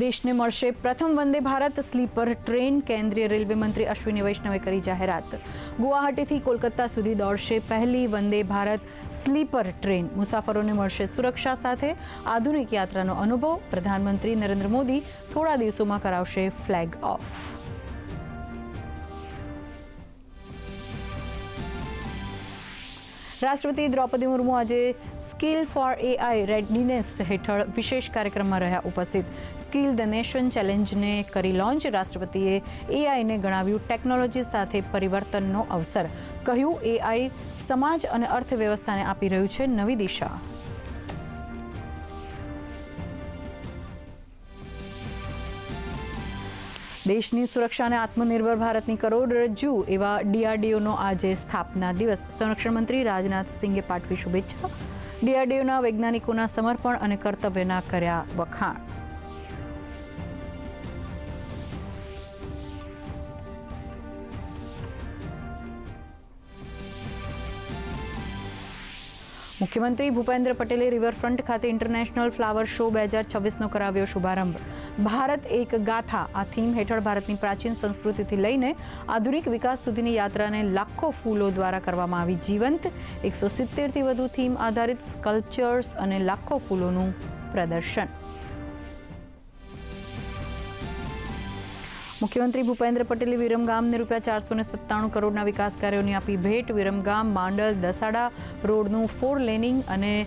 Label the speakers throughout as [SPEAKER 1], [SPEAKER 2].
[SPEAKER 1] દેશને મળશે. પ્રથમ વંદે ભારત સ્લીપર ટ્રેન કેન્દ્રીય રેલવે મંત્રી અશ્વિની વૈષ્ણવે કરી જાહેરાત. ગુવાહાટીથી કોલકાતા સુધી દોડશે પહેલી વંદે ભારત સ્લીપર ટ્રેન. મુસાફરોને મળશે સુરક્ષા સાથે. આધુનિક યાત્રાનો અનુભવ પ્રધાનમંત્રી નરેન્દ્ર મોદી થોડા દિવસોમાં કરાવશે ફ્લેગ ઓફ. રાષ્ટ્રપતિ દ્રૌપદી મુર્મુ આજે સ્કિલ ફોર એઆઈ રેડીનેસ હેઠળ વિશેષ કાર્યક્રમમાં રહ્યા ઉપસ્થિત. સ્કિલ ધ નેશન ચેલેન્જને કરી લોન્ચ, રાષ્ટ્રપતિએ એઆઈને ગણાવ્યું ટેકનોલોજી સાથે પરિવર્તનનો અવસર. કહ્યું, એઆઈ સમાજ અને અર્થવ્યવસ્થાને આપી રહ્યું છે નવી દિશા. દેશની સુરક્ષા અને આત્મનિર્ભર ભારતની કરોડરજ્જુ એવા ડીઆરડીઓનો આજે સ્થાપના દિવસ. સંરક્ષણ મંત્રી રાજનાથ સિંઘે પાઠવી શુભેચ્છા ડીઆરડીઓના વૈજ્ઞાનિકોના સમર્પણ અને કર્તવ્યના કર્યા વખાણ. મુખ્યમંત્રી ભૂપેન્દ્ર પટેલે રિવરફ્રન્ટ ખાતે ઇન્ટરનેશનલ ફ્લાવર શો બે હજાર છવ્વીસનો કરાવ્યો શુભારંભ. ભારત એક ગાથા, આ થીમ હેઠળ ભારતની પ્રાચીન સંસ્કૃતિથી લઈને આધુનિક વિકાસ સુધીની યાત્રાને લાખો ફૂલો દ્વારા કરવામાં આવી. જીવંત, એકસો સિત્તેરથી વધુ થીમ આધારિત સ્કલ્પચર્સ અને લાખો ફૂલોનું પ્રદર્શન. મુખ્યમંત્રી ભૂપેન્દ્ર પટેલે વિરમગામને રૂપિયા ચારસો ને સત્તાણું કરોડના વિકાસ કાર્યોની આપી ભેટ. વિરમગામ, માંડલ, દસાડા રોડનું ફોર લેનિંગ અને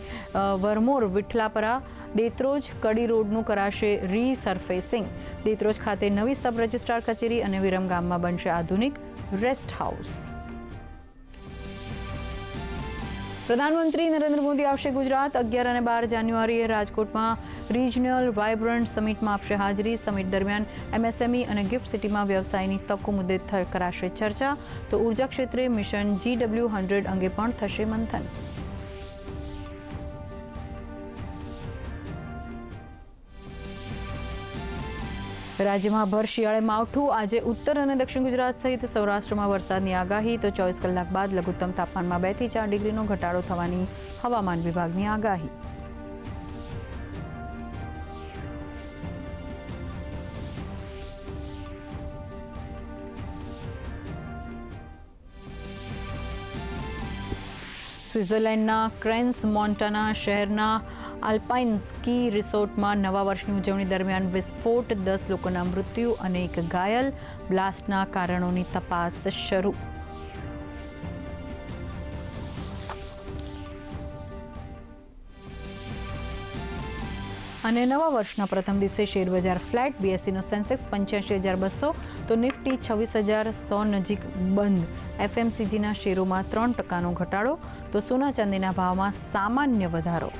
[SPEAKER 1] વરમોર વિઠલાપરા દેત્રોજ, કડી રોડનું કરાશે રીસર્ફેસિંગ. દેત્રોજ ખાતે નવી સબ રજિસ્ટ્રાર કચેરી અને વિરમગામમાં બનશે આધુનિક રેસ્ટ હાઉસ. પ્રધાનમંત્રી નરેન્દ્ર મોદી આવશે ગુજરાત. અગિયાર અને બાર જાન્યુઆરીએ રાજકોટમાં રિજનલ વાયબ્રન્ટ સમિટમાં આપશે હાજરી. સમિટ દરમિયાન એમએસએમઈ અને ગિફ્ટ સિટીમાં વ્યવસાયની તકો મુદ્દે કરાશે ચર્ચા. તો ઊર્જા ક્ષેત્રે મિશન જીડબ્લ્યુ હંડ્રેડ અંગે પણ થશે મંથન. રાજ્યમાં ભર શિયાળે માવઠું, આજે ઉત્તર અને દક્ષિણ ગુજરાત સહિત સૌરાષ્ટ્રમાં વરસાદની આગાહી, તો ચોવીસ કલાક બાદ લઘુત્તમ તાપમાનમાં બેથી ચાર ડિગ્રીનો ઘટાડો થવાની હવામાન વિભાગની આગાહી. સ્વિટ્ઝરલેન્ડના ક્રેન્સ મોન્ટાના શહેરના આલ્પાઇન સ્કી રિસોર્ટમાં નવા વર્ષની ઉજવણી દરમિયાન વિસ્ફોટ, દસ લોકોના મૃત્યુ અને એક ઘાયલ. બ્લાસ્ટના કારણોની તપાસ શરૂ. અને નવા વર્ષના પ્રથમ દિવસે શેરબજાર ફ્લેટ, બીએસસીનો સેન્સેક્સ પંચ્યાસી હજાર બસો, તો નિફ્ટી છવ્વીસ હજાર સો નજીક બંધ. એફએમસીજીના શેરોમાં ત્રણ ટકાનો ઘટાડો, તો સોના ચાંદીના ભાવમાં સામાન્ય વધારો.